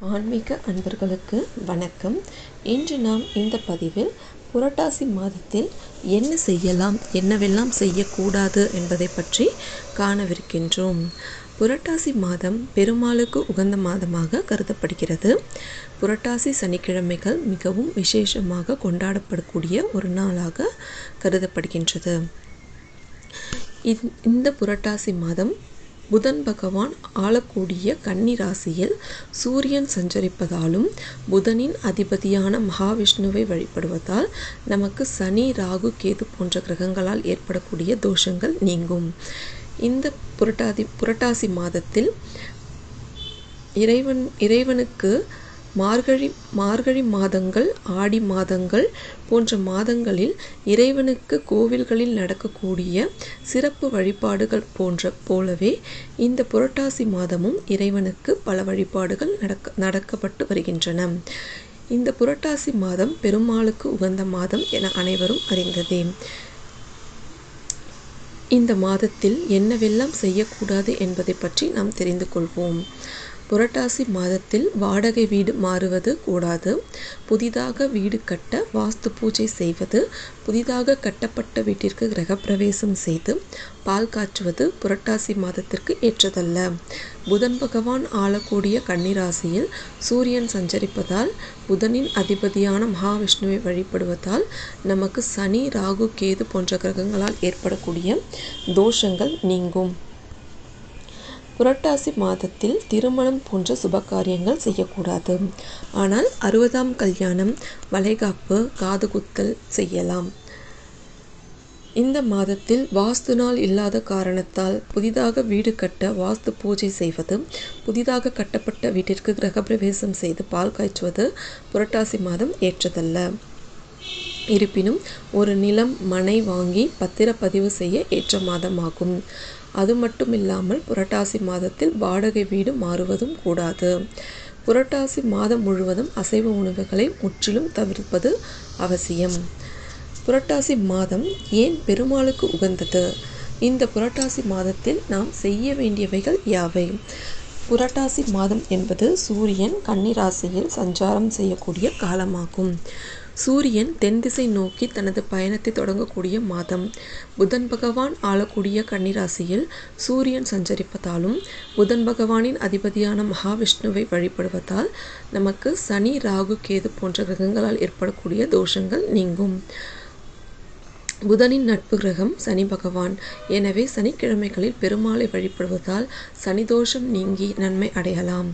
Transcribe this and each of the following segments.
ஆன்மீக அன்பர்களுக்கு வணக்கம். இன்று நாம் இந்த பதிவில் புரட்டாசி மாதத்தில் என்ன செய்யலாம் என்னவெல்லாம் செய்யக்கூடாது என்பதை பற்றி காணவிருக்கின்றோம். புரட்டாசி மாதம் பெருமாளுக்கு உகந்த மாதமாக கருதப்படுகிறது. புரட்டாசி சனிக்கிழமைகள் மிகவும் விசேஷமாக கொண்டாடப்படக்கூடிய ஒரு நாளாக கருதப்படுகின்றது. இந்- இந்த புரட்டாசி மாதம் புதன் பகவான் ஆளக்கூடிய கன்னி ராசியில் சூரியன் சஞ்சரிப்பதாலும் புதனின் அதிபதியான மகாவிஷ்ணுவை வழிபடுவதால் நமக்கு சனி ராகு கேது போன்ற கிரகங்களால் ஏற்படக்கூடிய தோஷங்கள் நீங்கும். இந்த புரட்டாதி புரட்டாசி மாதத்தில் இறைவன் இறைவனுக்கு மார்கழி மார்கழி மாதங்கள் ஆடி மாதங்கள் போன்ற மாதங்களில் இறைவனுக்கு கோவில்களில் நடக்கக்கூடிய சிறப்பு வழிபாடுகள் போன்ற போலவே இந்த புரட்டாசி மாதமும் இறைவனுக்கு பல வழிபாடுகள் நடக்க நடக்கப்பட்டு வருகின்றன. இந்த புரட்டாசி மாதம் பெருமாளுக்கு உகந்த மாதம் என அனைவரும் அறிந்ததே. இந்த மாதத்தில் என்னவெல்லாம் செய்யக்கூடாது என்பதை பற்றி நாம் தெரிந்து கொள்வோம். புரட்டாசி மாதத்தில் வாடகை வீடு மாறுவது கூடாது. புதிதாக வீடு கட்ட வாஸ்து பூஜை செய்வது புதிதாக கட்டப்பட்ட வீட்டிற்கு கிரகப்பிரவேசம் செய்து பால் காற்றுவது புரட்டாசி மாதத்திற்கு ஏற்றதல்ல. புதன் பகவான் ஆளக்கூடிய கன்னிராசியில் சூரியன் சஞ்சரிப்பதால் புதனின் அதிபதியான மகாவிஷ்ணுவை வழிபடுவதால் நமக்கு சனி ராகு கேது போன்ற கிரகங்களால் ஏற்படக்கூடிய தோஷங்கள் நீங்கும். புரட்டாசி மாதத்தில் திருமணம் போன்ற சுபகாரியங்கள் செய்யக்கூடாது. ஆனால் அறுபதாம் கல்யாணம் வளைகாப்பு காதுகுத்தல் செய்யலாம். இந்த மாதத்தில் வாஸ்து நாள் இல்லாத காரணத்தால் புதிதாக வீடு கட்ட வாஸ்து பூஜை செய்வது புதிதாக கட்டப்பட்ட வீட்டிற்கு கிரகப்பிரவேசம் செய்து பால் காய்ச்சுவது புரட்டாசி மாதம் ஏற்றதல்ல. இருப்பினும் ஒரு நிலம் மனை வாங்கி பத்திரப்பதிவு செய்ய ஏற்ற மாதமாகும். அது மட்டும் இல்லாமல் புரட்டாசி மாதத்தில் வாடகை வீடு மாறுவதும் கூடாது. புரட்டாசி மாதம் முழுவதும் அசைவ உணவுகளை முற்றிலும் தவிர்ப்பது அவசியம். புரட்டாசி மாதம் ஏன் பெருமாளுக்கு உகந்தது? இந்த புரட்டாசி மாதத்தில் நாம் செய்ய வேண்டியவைகள் யாவை? புரட்டாசி மாதம் என்பது சூரியன் கன்னிராசியில் சஞ்சாரம் செய்யக்கூடிய காலமாகும். சூரியன் தென் திசை நோக்கி தனது பயணத்தை தொடங்கக்கூடிய மாதம். புதன் பகவான் ஆளக்கூடிய கன்னிராசியில் சூரியன் சஞ்சரிப்பதாலும் புதன் பகவானின் அதிபதியான மகாவிஷ்ணுவை வழிபடுவதால் நமக்கு சனி ராகு கேது போன்ற கிரகங்களால் ஏற்படக்கூடிய தோஷங்கள் நீங்கும். புதனின் நட்பு கிரகம் சனி பகவான். எனவே சனிக்கிழமைகளில் பெருமாளை வழிபடுவதால் சனிதோஷம் நீங்கி நன்மை அடையலாம்.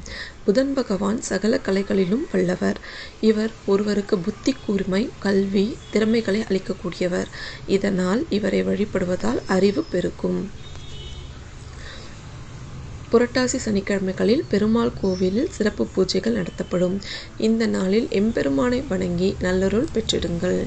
புதன் பகவான் சகல கலைகளிலும் வல்லவர். இவர் ஒருவருக்கு புத்தி கூர்மை கல்வி திறமைகளை அளிக்கக்கூடியவர். இதனால் இவரை வழிபடுவதால் அறிவு பெருக்கும். புரட்டாசி சனிக்கிழமைகளில் பெருமாள் கோவிலில் சிறப்பு பூஜைகள் நடத்தப்படும். இந்த நாளில் எம்பெருமானை வணங்கி நல்லருள் பெற்றிடுங்கள்.